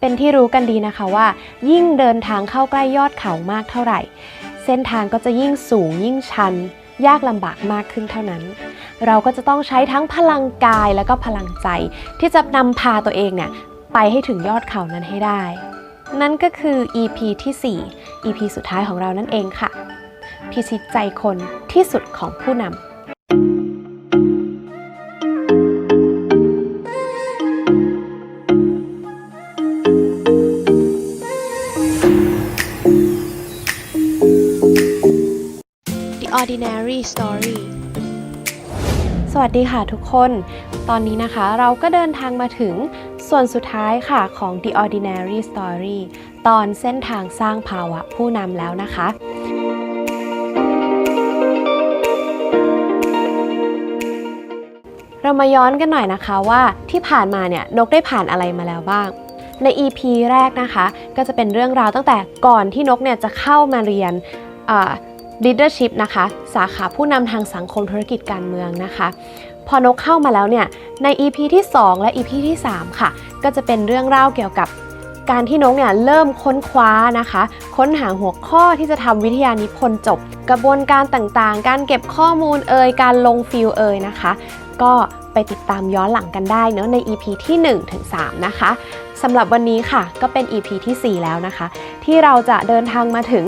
เป็นที่รู้กันดีนะคะว่า ยิ่งเดินทางเข้าใกล้ยอดเขามากเท่าไหร่ เส้นทางก็จะยิ่งสูงยิ่งชัน ยากลำบากมากขึ้นเท่านั้น เราก็จะต้องใช้ทั้งพลังกายและก็พลังใจ ที่จะนำพาตัวเองเนี่ยไปให้ถึงยอดเขานั้นให้ได้ นั่นก็คือ EP ที่ 4 EP สุดท้ายของเรานั่นเองค่ะ พิชิตใจคนที่สุดของผู้นำ Ordinary Story สวัสดีค่ะทุกคน ตอนนี้นะคะเราก็เดินทางมาถึงส่วนสุดท้ายค่ะของ The Ordinary Story ตอนเส้นทางสร้างภาวะผู้นำแล้วนะคะเรามาย้อนกันหน่อยนะคะว่าที่ผ่านมาเนี่ยนกได้ผ่านอะไรมาแล้วบ้าง ใน EP แรกนะคะ ก็จะเป็นเรื่องราวตั้งแต่ก่อนที่นกเนี่ยจะเข้ามาเรียนอ่า leadership นะคะ สาขาผู้นำทางสังคมธุรกิจการเมืองนะคะ พอนกเข้ามาแล้วเนี่ย ใน EP ที่ 2 และ EP ที่ 3 ค่ะ ก็จะเป็นเรื่องเล่าเกี่ยวกับการที่นกเนี่ยเริ่มค้นคว้านะคะ ค้นหาหัวข้อที่จะทำวิทยานิพนธ์จบ กระบวนการต่างๆ การเก็บข้อมูลเอ่ยการลงฟิลเอ่ยนะคะ ก็ไปติดตามย้อนหลังกันได้เนอะใน EP ที่1ถึง3นะคะสำหรับวันนี้ค่ะก็เป็น EP ทีสี่4 แล้วนะคะ ที่เราจะเดินทางมาถึง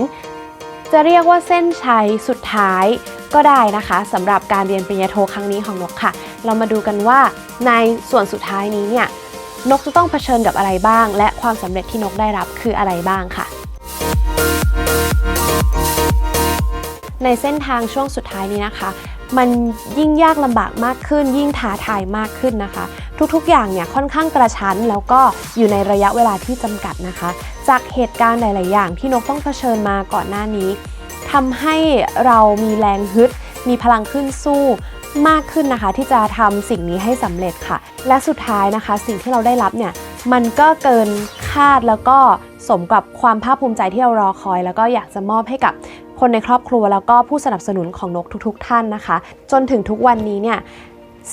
จะเรียกว่าเส้นชัยสุดท้ายก็ได้นะคะสำหรับการเรียนปริญญาโทครั้งนี้ของนกค่ะ เรามาดูกันว่าในส่วนสุดท้ายนี้เนี่ยนกจะต้องเผชิญกับอะไรบ้าง และความสำเร็จที่นกได้รับคืออะไรบ้างค่ะ ในเส้นทางช่วงสุดท้ายนี้นะคะ มันยิ่งยากลำบากมากขึ้น ยิ่งท้าทายมากขึ้นนะคะ ทุกๆ อย่างเนี่ยค่อนข้างกระชั้นแล้วก็อยู่ในระยะเวลาที่จำกัดนะคะ จากเหตุการณ์หลาย ๆ อย่างที่นกต้องเผชิญมาก่อนหน้านี้ทำให้เรามีแรงฮึด มีพลังขึ้นสู้มากขึ้นนะคะ ที่จะทำสิ่งนี้ให้สำเร็จค่ะ และสุดท้ายนะคะ สิ่งที่เราได้รับเนี่ยมันก็เกินคาดแล้วก็สมกับความภาคภูมิใจที่เรารอคอย แล้วก็อยากจะมอบให้กับ คนในครอบครัวแล้วก็ผู้สนับสนุนของนกทุกๆ ท่านนะคะ จนถึงทุกวันนี้เนี่ย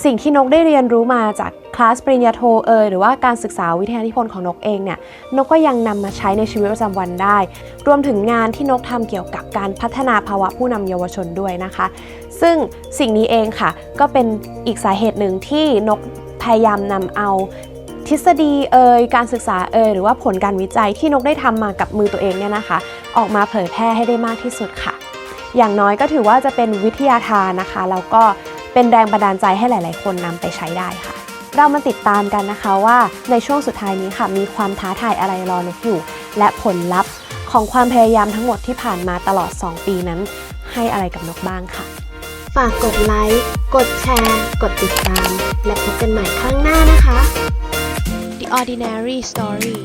สิ่งที่นกได้เรียนรู้มาจากคลาสปริญญาโทเอยหรือว่าการศึกษาวิทยานิพนธ์ของนกเองเนี่ยนกก็ยังนำมาใช้ในชีวิตประจำวันได้ รวมถึงงานที่นกทำเกี่ยวกับการพัฒนาภาวะผู้นำเยาวชนด้วยนะคะ ซึ่งสิ่งนี้เองค่ะ ก็เป็นอีกสาเหตุหนึ่งที่นกพยายามนำเอาทฤษฎีเอ่ยการศึกษาเอ่ยหรือว่าผลการวิจัยที่นกได้ทำมากับมือตัวเองเนี่ยนะคะ ออกมาเผยแพร่ให้ได้มากที่สุดค่ะ อย่างน้อยก็ถือว่าจะเป็นวิทยาทานนะคะ แล้วก็เป็นแรงบันดาลใจให้หลาย ๆ คนนำไปใช้ได้ค่ะ เรามาติดตามกันนะคะว่าในช่วงสุดท้ายนี้ค่ะ มีความท้าทายอะไรรอนกอยู่ และผลลัพธ์ของความพยายามทั้งหมดที่ผ่านมาตลอด 2 ปีนั้น ให้อะไรกับนกบ้างค่ะ ฝากกดไลค์ กดแชร์ กดติดตาม และพบกันใหม่ครั้งหน้านะคะ The Ordinary Story